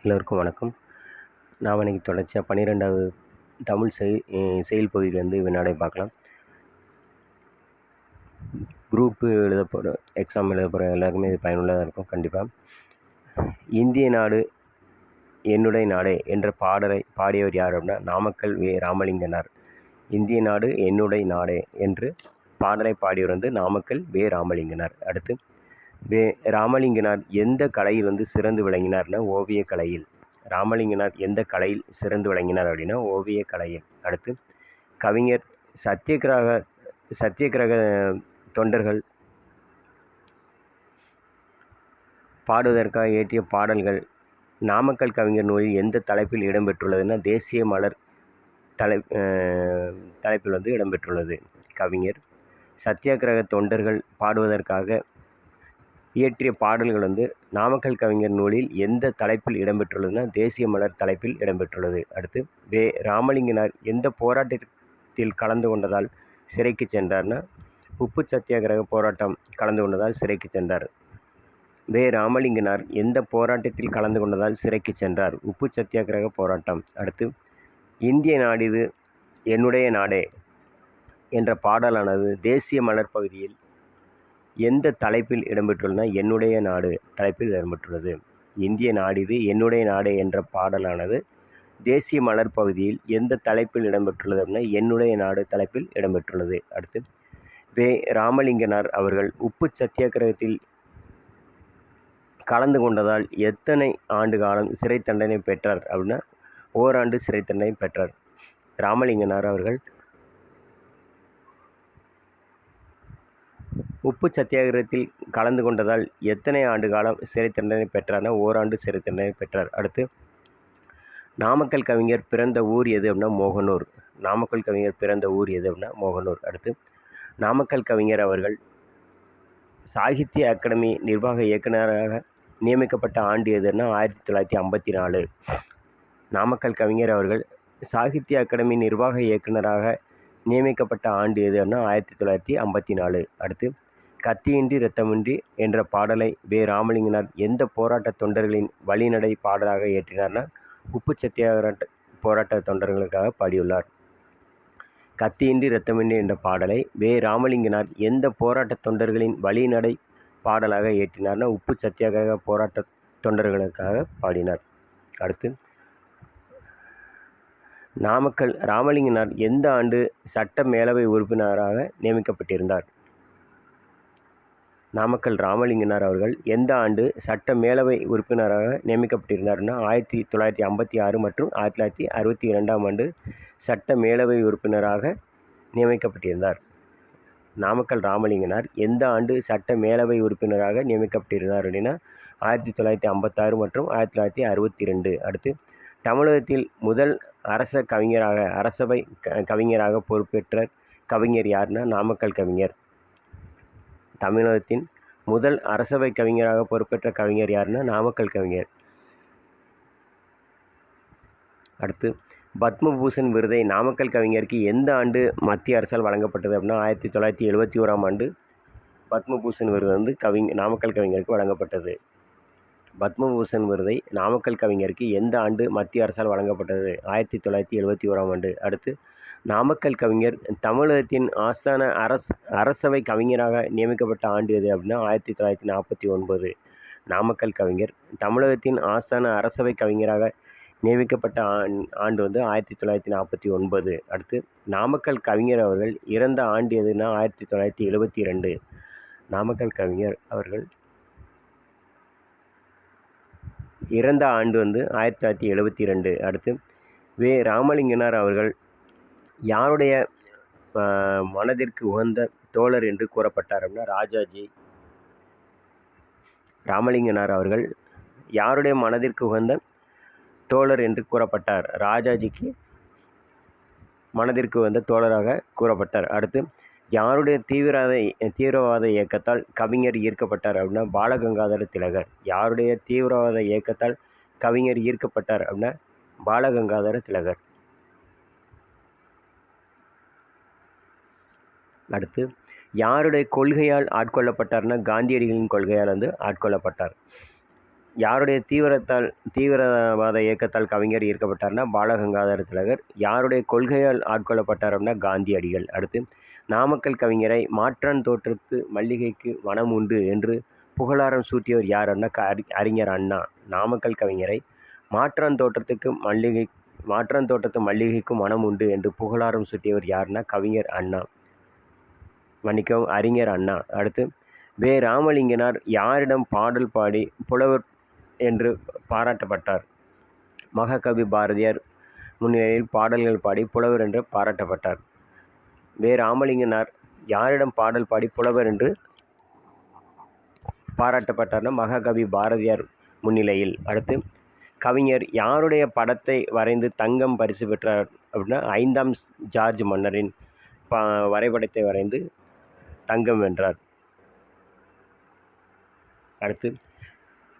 எல்லோருக்கும் வணக்கம். நாம் இன்றைக்கி தொடர்ச்சியாக பன்னிரெண்டாவது தமிழ் செய் செயல் பகுதியிலேருந்து வினாடை பார்க்கலாம். குரூப்பு எழுத போகிற எக்ஸாம் எழுத போகிற எல்லாருக்குமே இது பயனுள்ளதாக இருக்கும் கண்டிப்பாக இந்திய நாடு என்னுடைய நாடே என்ற பாடலை பாடியவர் யார் அப்படின்னா நாமக்கல் வே ராமலிங்கனார். இந்திய நாடு என்னுடைய நாடே என்று பாடலை பாடியவர் வந்து நாமக்கல் வே ராமலிங்கனார். அடுத்து வே ராமலிங்கனார் எந்த கலையில் வந்து சிறந்து விளங்கினார்னா ஓவிய கலையில். ராமலிங்கனார் எந்த கலையில் சிறந்து விளங்கினார் அப்படின்னா ஓவிய கலையில். அடுத்து கவிஞர் சத்தியகிரக சத்தியகிரக தொண்டர்கள் பாடுவதற்காக இயற்றிய பாடல்கள் நாமக்கல் கவிஞர் நூலில் எந்த தலைப்பில் இடம்பெற்றுள்ளதுன்னா தேசிய மலர் தலை தலைப்பில் வந்து இடம்பெற்றுள்ளது. கவிஞர் சத்தியாகிரக தொண்டர்கள் பாடுவதற்காக இயற்றிய பாடல்கள் வந்து நாமக்கல் கவிஞர் நூலில் எந்த தலைப்பில் இடம்பெற்றுள்ளதுன்னா தேசிய மலர் தலைப்பில் இடம்பெற்றுள்ளது. அடுத்து வே. ராமலிங்கனார் எந்த போராட்டத்தில் கலந்து கொண்டதால் சிறைக்கு சென்றார்னா உப்பு சத்தியாகிரக போராட்டம் கலந்து கொண்டதால் சிறைக்கு சென்றார். வே. ராமலிங்கனார் எந்த போராட்டத்தில் கலந்து கொண்டதால் சிறைக்கு சென்றார்? உப்பு சத்தியாகிரக போராட்டம். அடுத்து இந்திய நாடிது என்னுடைய நாடே என்ற பாடலானது தேசிய மலர் பகுதியில் எந்த தலைப்பில் இடம்பெற்றுள்ளன? என்னுடைய நாடு தலைப்பில் இடம்பெற்றுள்ளது. இந்திய நாடிது என்னுடைய நாடு என்ற பாடலானது தேசிய மலர் பகுதியில் எந்த தலைப்பில் இடம்பெற்றுள்ளது அப்படின்னா என்னுடைய நாடு தலைப்பில் இடம்பெற்றுள்ளது. அடுத்து வே. ராமலிங்கனார் அவர்கள் உப்பு சத்தியாகிரகத்தில் கலந்து கொண்டதால் எத்தனை ஆண்டு காலம் சிறை தண்டனை பெற்றார் அப்படின்னா ஓராண்டு சிறை தண்டனை பெற்றார். ராமலிங்கனார் அவர்கள் உப்பு சத்தியாகிரகத்தில் கலந்து கொண்டதால் எத்தனை ஆண்டு காலம் சிறை தண்டனை பெற்றார்னா ஓராண்டு சிறை தண்டனை பெற்றார். அடுத்து நாமக்கல் கவிஞர் பிறந்த ஊர் எது அப்படின்னா மோகனூர். நாமக்கல் கவிஞர் பிறந்த ஊர் எது அப்படின்னா மோகனூர். அடுத்து நாமக்கல் கவிஞர் அவர்கள் சாகித்ய அகாடமி நிர்வாக இயக்குநராக நியமிக்கப்பட்ட ஆண்டு எதுன்னா ஆயிரத்தி தொள்ளாயிரத்தி ஐம்பத்தி நாலு நாமக்கல் கவிஞர் அவர்கள் சாகித்ய அகாடமி நிர்வாக இயக்குநராக நியமிக்கப்பட்ட ஆண்டு எதுன்னா ஆயிரத்தி தொள்ளாயிரத்தி ஐம்பத்தி நாலு அடுத்து கத்தியின்றி இரத்தமின்றி என்ற பாடலை வே. ராமலிங்கனார் எந்த போராட்ட தொண்டர்களின் வழிநடை பாடலாக இயற்றினார்னா உப்பு சத்தியாகிரக போராட்ட தொண்டர்களுக்காக பாடியுள்ளார். கத்தியின்றி இரத்தமின்றி என்ற பாடலை வே. ராமலிங்கனார் எந்த போராட்ட தொண்டர்களின் வழிநடை பாடலாக இயற்றினார்னா உப்பு சத்தியாகிரக போராட்ட தொண்டர்களுக்காக பாடினார். அடுத்து நாமக்கல் ராமலிங்கனார் எந்த ஆண்டு சட்ட மேலவை உறுப்பினராக நியமிக்கப்பட்டிருந்தார்? நாமக்கல் ராமலிங்கனார் அவர்கள் எந்த ஆண்டு சட்ட மேலவை உறுப்பினராக நியமிக்கப்பட்டிருந்தார்னா ஆயிரத்தி தொள்ளாயிரத்தி ஐம்பத்தி ஆறு மற்றும் ஆயிரத்தி தொள்ளாயிரத்தி அறுபத்தி இரண்டாம் ஆண்டு சட்ட மேலவை உறுப்பினராக நியமிக்கப்பட்டிருந்தார். நாமக்கல் ராமலிங்கனார் எந்த ஆண்டு சட்ட மேலவை உறுப்பினராக நியமிக்கப்பட்டிருந்தார் அப்படின்னா ஆயிரத்தி தொள்ளாயிரத்தி ஐம்பத்தாறு மற்றும் ஆயிரத்தி தொள்ளாயிரத்தி அறுபத்தி ரெண்டு. அடுத்து தமிழகத்தில் முதல் அரச கவிஞராக அரசவை க கவிஞராக பொறுப்பேற்ற கவிஞர் யாருன்னா நாமக்கல் கவிஞர். தமிழகத்தின் முதல் அரசவை கவிஞராக பொறுப்பேற்ற கவிஞர் யாருன்னா நாமக்கல் கவிஞர். அடுத்து பத்மபூஷன் விருதை நாமக்கல் கவிஞருக்கு எந்த ஆண்டு மத்திய அரசால் வழங்கப்பட்டது அப்படின்னா ஆயிரத்தி தொள்ளாயிரத்தி எழுபத்தி ஓராம் ஆண்டு பத்மபூஷன் விருது வந்து கவிஞ நாமக்கல் கவிஞருக்கு வழங்கப்பட்டது. பத்மபூஷன் விருதை நாமக்கல் கவிஞருக்கு எந்த ஆண்டு மத்திய அரசால் வழங்கப்பட்டது? ஆயிரத்தி தொள்ளாயிரத்தி எழுபத்தி ஓராம் ஆண்டு. அடுத்து நாமக்கல் கவிஞர் தமிழகத்தின் ஆஸ்தான அரஸ் அரசவை கவிஞராக நியமிக்கப்பட்ட ஆண்டு எது அப்படின்னா ஆயிரத்தி தொள்ளாயிரத்தி நாற்பத்தி ஒன்பது. நாமக்கல் கவிஞர் தமிழகத்தின் ஆஸ்தான அரசவை கவிஞராக நியமிக்கப்பட்ட ஆண்டு வந்து ஆயிரத்தி தொள்ளாயிரத்தி நாற்பத்தி ஒன்பது. அடுத்து நாமக்கல் கவிஞர் அவர்கள் இறந்த ஆண்டு எதுனா ஆயிரத்தி தொள்ளாயிரத்தி எழுபத்தி ரெண்டு. நாமக்கல் கவிஞர் அவர்கள் இறந்த ஆண்டு வந்து ஆயிரத்தி தொள்ளாயிரத்தி எழுபத்தி ரெண்டு. அடுத்து வே. ராமலிங்கனார் அவர்கள் யாருடைய மனதிற்கு உகந்த தோழர் என்று கூறப்பட்டார் அப்படின்னா ராஜாஜி ராமலிங்கனார் அவர்கள் யாருடைய மனதிற்கு உகந்த தோழர் என்று கூறப்பட்டார். ராஜாஜிக்கு மனதிற்கு வந்த தோழராக கூறப்பட்டார். அடுத்து யாருடைய தீவிரவாத தீவிரவாத இயக்கத்தால் கவிஞர் ஈர்க்கப்பட்டார் அப்படின்னா பாலகங்காதர திலகர். யாருடைய தீவிரவாத இயக்கத்தால் கவிஞர் ஈர்க்கப்பட்டார் அப்படின்னா பாலகங்காதர திலகர். அடுத்து யாருடைய கொள்கையால் ஆட்கொள்ளப்பட்டார்னா காந்தியடிகளின் கொள்கையால் வந்து ஆட்கொள்ளப்பட்டார். யாருடைய தீவிரத்தால் தீவிரவாத இயக்கத்தால் கவிஞர் ஈர்க்கப்பட்டார்னா பாலகங்காதர திலகர். யாருடைய கொள்கையால் ஆட்கொள்ளப்பட்டார் அப்படின்னா காந்தியடிகள். அடுத்து நாமக்கல் கவிஞரை மாற்றான் தோற்றத்து மல்லிகைக்கு மனம் உண்டு என்று புகழாரம் சூட்டியவர் யார் க அறி- அறிஞர் அண்ணா. நாமக்கல் கவிஞரை மாற்றான் தோற்றத்துக்கு மல்லிகை மாற்றான் தோட்டத்து மல்லிகைக்கும் மனம் உண்டு என்று புகழாரம் சூட்டியவர் யாருன்னா கவிஞர் அண்ணா. மன்னிக்கவும் அறிஞர் அண்ணா. அடுத்து வே. ராமலிங்கனார் யாரிடம் பாடல் பாடி புலவர் என்று பாராட்டப்பட்டார். மகாகவி பாரதியார் முன்னிலையில் பாடல்கள் பாடி புலவர் என்று பாராட்டப்பட்டார். வே ராமலிங்கனார் யாரிடம் பாடல் பாடி புலவர் என்று பாராட்டப்பட்டார்னா மகாகவி பாரதியார் முன்னிலையில். அடுத்து கவிஞர் யாருடைய படத்தை வரைந்து தங்கம் பரிசு பெற்றார் அப்படின்னா ஐந்தாம் ஜார்ஜ் மன்னரின் ப வரைபடத்தை வரைந்து தங்கம் வென்றார். அடுத்து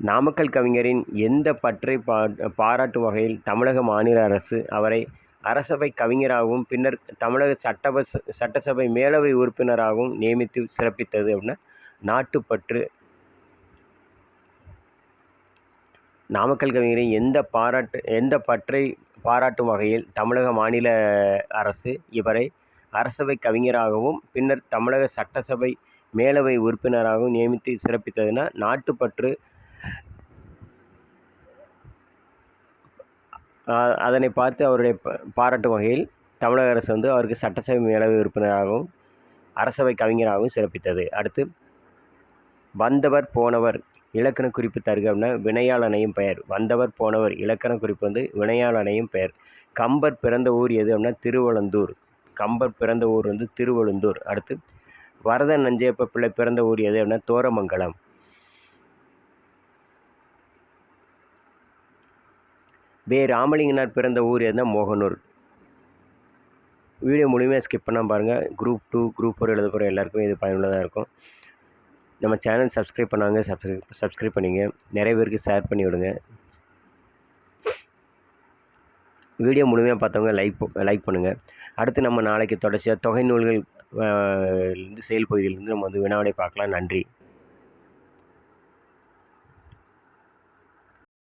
நாமக்கல் கவிஞரின் எந்த பற்றை பா பாராட்டும் வகையில் தமிழக மாநில அரசு அவரை அரசவை கவிஞராகவும் பின்னர் தமிழக சட்டப சட்டசபை மேலவை உறுப்பினராகவும் நியமித்து சிறப்பித்தது அப்படின்னா நாட்டுப்பற்று. நாமக்கல் கவிஞரின் எந்த பாராட்டு எந்த பற்றை பாராட்டும் வகையில் தமிழக மாநில அரசு இவரை அரசவை கவிஞராகவும் பின்னர் தமிழக சட்டசபை மேலவை உறுப்பினராகவும் நியமித்து சிறப்பித்ததுன்னா நாட்டுப்பற்று அதனை பார்த்து அவருடைய ப- பாராட்டும் வகையில் தமிழக அரசு வந்து அவருக்கு சட்டசபை மேலவை உறுப்பினராகவும் அரசவை கவிஞராகவும் சிறப்பித்தது. அடுத்து வந்தவர் போனவர் இலக்கண குறிப்பு தருக அப்படின்னா வினையால் பெயர். வந்தவர் போனவர் இலக்கண குறிப்பு வந்து வினையாளனையும் அணையும் பெயர். கம்பர் பிறந்த ஊர் எது அப்படின்னா திருவளந்தூர் கம்பர் பிறந்த ஊர் வந்து திருவளந்தூர் அடுத்து வரதன் நஞ்சையப்ப பிள்ளை பிறந்த ஊர் எது அப்படின்னா தோரமங்கலம். வே ராமலிங்கனார் பிறந்த ஊர் எதுனா மோகனூர். வீடியோ முழுமையாக ஸ்கிப் பண்ணால் பாருங்கள் குரூப் டூ குரூப் ஃபோர் எழுத போகிற எல்லாருக்கும் இது பயனுள்ளதாக இருக்கும். நம்ம சேனல் சப்ஸ்கிரைப் பண்ணாங்க சப்ஸ்கிரைப் சப்ஸ்கிரைப் பண்ணிங்க. நிறைய பேருக்கு ஷேர் பண்ணி விடுங்க. வீடியோ முழுமையாக பார்த்தவங்க லைக் லைக் பண்ணுங்கள் அடுத்து நம்ம நாளைக்கு தொடர்ச்சியாக தொகை நூல்கள் இருந்து செயல் நம்ம வந்து வினாவிடை பார்க்கலாம். நன்றி.